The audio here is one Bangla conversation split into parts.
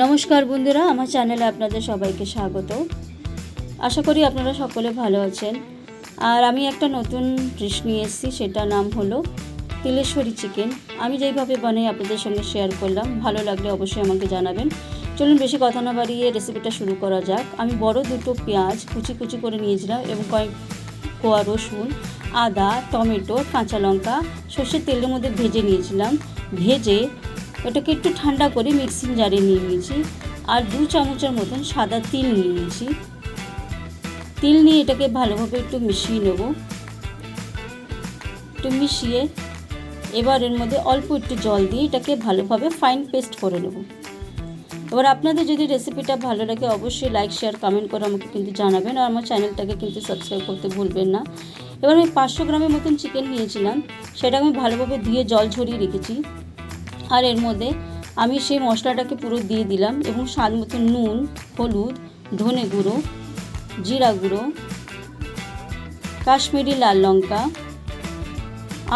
নমস্কার বন্ধুরা, আমার চ্যানেলে আপনাদের সবাইকে স্বাগত। আশা করি আপনারা সকলে ভালো আছেন। আর আমি একটা নতুন ডিশ নিয়ে এসেছি, সেটার নাম হলো তিলেশ্বরী চিকেন। আমি যেইভাবে বানাই আপনাদের সঙ্গে শেয়ার করলাম, ভালো লাগলে অবশ্যই আমাকে জানাবেন। চলুন বেশি কথা না বাড়িয়ে রেসিপিটা শুরু করা যাক। আমি বড় দুটো পেঁয়াজ কুচি কুচি করে নিয়েছিলাম এবং কয়েক কোয়া রসুন, আদা, টমেটো, কাঁচা লঙ্কা, সর্ষের তেলের মধ্যে ভেজে নিয়েছিলাম। ভেজে ওটাকে একটু ঠান্ডা করে মিক্সিং জারে নিয়ে নিয়েছি। আর দু চামচের মতন সাদা তিল নিয়ে নিয়েছি। তিল নিয়ে এটাকে ভালোভাবে একটু মিশিয়ে নেব। একটু মিশিয়ে এবার এর মধ্যে অল্প একটু জল দিয়ে এটাকে ভালোভাবে ফাইন পেস্ট করে নেব। এবার আপনাদের যদি রেসিপিটা ভালো লাগে অবশ্যই লাইক শেয়ার কমেন্ট করে আমাকে কিন্তু জানাবেন। আর আমার চ্যানেলটাকে কিন্তু সাবস্ক্রাইব করতে ভুলবেন না। এবার আমি পাঁচশো গ্রামের মতন চিকেন নিয়েছিলাম। সেটা আমি ভালোভাবে ধুয়ে জল ঝরিয়ে রেখেছি। আর এর মধ্যে আমি সেই মশলাটাকে পুরো দিয়ে দিলাম এবং স্বাদ মতো নুন, হলুদ, ধনে গুঁড়ো, জিরা গুঁড়ো, কাশ্মীরি লাল লঙ্কা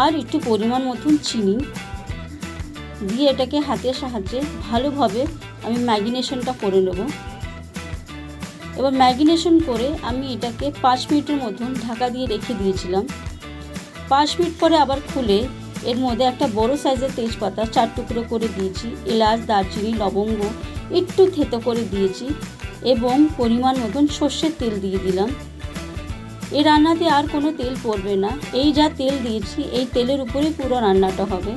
আর একটু পরিমাণ মতন চিনি দিয়ে এটাকে হাতের সাহায্যে ভালোভাবে আমি ম্যাগিনেশনটা করে নেব। এবার ম্যাগিনেশন করে আমি এটাকে পাঁচ মিনিটের মতন ঢাকা দিয়ে রেখে দিয়েছিলাম। পাঁচ মিনিট পরে আবার খুলে এর মধ্যে একটা বড় সাইজের তেজপাতা চার টুকরো করে দিয়েছি, এলাচ, দারচিনি, লবঙ্গ একটু থেতো করে দিয়েছি এবং পরিমাণ মতন সর্ষের তেল দিয়ে দিলাম। এই রান্নাতে আর কোনো তেল পড়বে না। এই যা তেল দিয়েছি, এই তেলের উপরেই পুরো রান্নাটা হবে।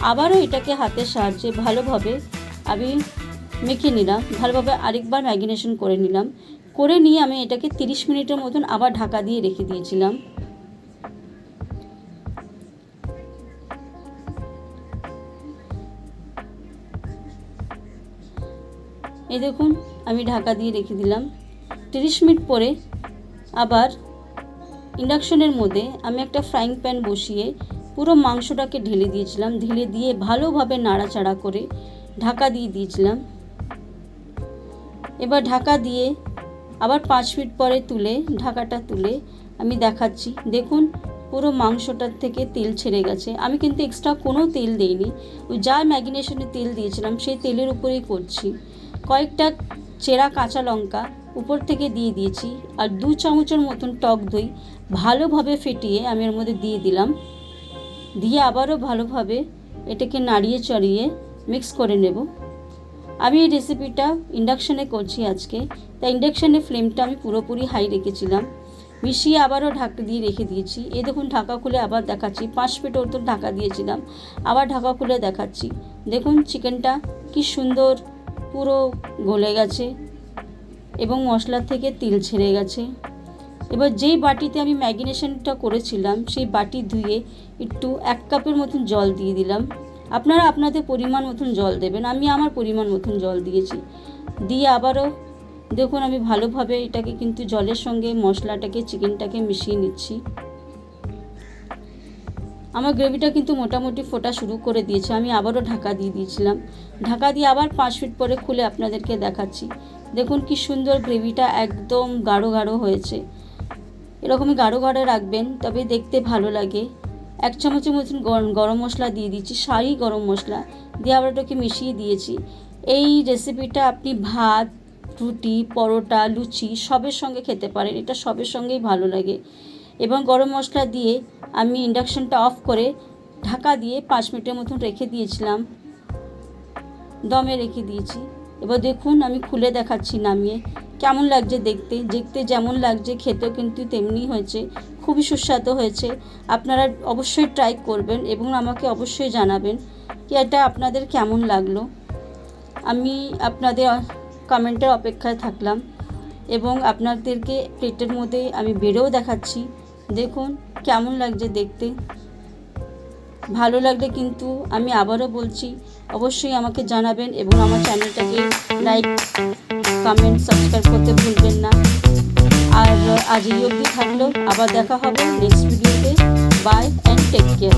আবারও এটাকে হাতের সাহায্যে ভালোভাবে আমি মেখে নিলাম, ভালোভাবে আরেকবার ম্যাগিনেশন করে নিলাম। করে নিয়ে আমি এটাকে তিরিশ মিনিটের মতন আবার ঢাকা দিয়ে রেখে দিয়েছিলাম। এই দেখুন, আমি ঢাকা দিয়ে রেখে দিলাম। তিরিশ মিনিট পরে আবার ইন্ডাকশনের মধ্যে আমি একটা ফ্রাইং প্যান বসিয়ে পুরো মাংসটাকে ঢেলে দিয়েছিলাম। ঢেলে দিয়ে ভালোভাবে নাড়াচাড়া করে ঢাকা দিয়ে দিয়েছিলাম। এবার ঢাকা দিয়ে আবার পাঁচ মিনিট পরে তুলে, ঢাকাটা তুলে আমি দেখাচ্ছি। দেখুন, পুরো মাংসটার থেকে তেল ছেড়ে গেছে। আমি কিন্তু এক্সট্রা কোনো তেল দিইনি। যা ম্যাগিনেশনে তেল দিয়েছিলাম, সেই তেলের উপরেই করছি। কয়েকটা চেরা কাঁচা লঙ্কা উপর থেকে দিয়ে দিয়েছি আর দু চামচের মতন টক দই ভালোভাবে ফেটিয়ে আমি এর মধ্যে দিয়ে দিলাম। দিয়ে আবারও ভালোভাবে এটাকে নাড়িয়ে চড়িয়ে মিক্স করে নেব। আমি এই রেসিপিটা ইন্ডাকশানে করছি আজকে, তাই ইন্ডাকশানের ফ্লেমটা আমি পুরোপুরি হাই রেখেছিলাম। মিশিয়ে আবারও ঢাকা দিয়ে রেখে দিয়েছি। এই দেখুন, ঢাকা খুলে আবার দেখাচ্ছি। পাঁচ মিনিট ওর ঢাকা দিয়েছিলাম, আবার ঢাকা খুলে দেখাচ্ছি। দেখুন চিকেনটা কি সুন্দর পুরো গলে গেছে এবং মশলার থেকে তিল ছেড়ে গেছে। এবার যেই বাটিতে আমি ম্যাগিনেশনটা করেছিলাম, সেই বাটি ধুয়ে একটু এক কাপের মতন জল দিয়ে দিলাম। আপনারা আপনাদের পরিমাণ মতন জল দেবেন, আমি আমার পরিমাণ মতন জল দিয়েছি। দিয়ে আবারও দেখুন আমি ভালোভাবে এটাকে কিন্তু জলের সঙ্গে মশলাটাকে, চিকেনটাকে মিশিয়ে নিচ্ছি। আমার গ্রেভিটা কিন্তু মোটামুটি ফোটা শুরু করে দিয়েছে। আমি আবারও ঢাকা দিয়ে দিয়েছিলাম। ঢাকা দিয়ে আবার পাঁচ মিনিট পরে খুলে আপনাদেরকে দেখাচ্ছি। দেখুন কি সুন্দর গ্রেভিটা একদম গাঢ় গাঢ় হয়েছে। এরকমই গাঢ় গাঢ় রাখবেন, তবে দেখতে ভালো লাগে। এক চামচের মতন গরম মশলা দিয়ে দিচ্ছি, সারি গরম মশলা দিয়ে আবার ওটাকে মিশিয়ে দিয়েছি। এই রেসিপিটা আপনি ভাত, রুটি, পরোটা, লুচি সবের সঙ্গে খেতে পারেন, এটা সবের সঙ্গেই ভালো লাগে। এবং গরম মশলা দিয়ে আমি ইন্ডাকশানটা অফ করে ঢাকা দিয়ে পাঁচ মিনিটের মতন রেখে দিয়েছিলাম। দমে রেখে দিয়েছি। এবার দেখুন আমি খুলে দেখাচ্ছি নামিয়ে। কেমন লাগছে দেখতে? দেখতে যেমন লাগছে, খেতেও কিন্তু তেমনি হয়েছে। খুবই সুস্বাদু হয়েছে। আপনারা অবশ্যই ট্রাই করবেন এবং আমাকে অবশ্যই জানাবেন কি এটা আপনাদের কেমন লাগল। আমি আপনাদের কমেন্টের অপেক্ষায় থাকলাম এবং আপনাদেরকে প্লেটের মধ্যে আমি বেড়েও দেখাচ্ছি। দেখুন, কেমন লাগছে দেখতে। ভালো লাগলে কিন্তু আমি আবারও বলছি, অবশ্যই আমাকে জানাবেন এবং আমার চ্যানেলটাকে লাইক কমেন্ট সাবস্ক্রাইব করতে ভুলবেন না। আর আজ এই অবধি থাকল, আবার দেখা হবে নেক্সট ভিডিওতে বাই অ্যান্ড টেক কেয়ার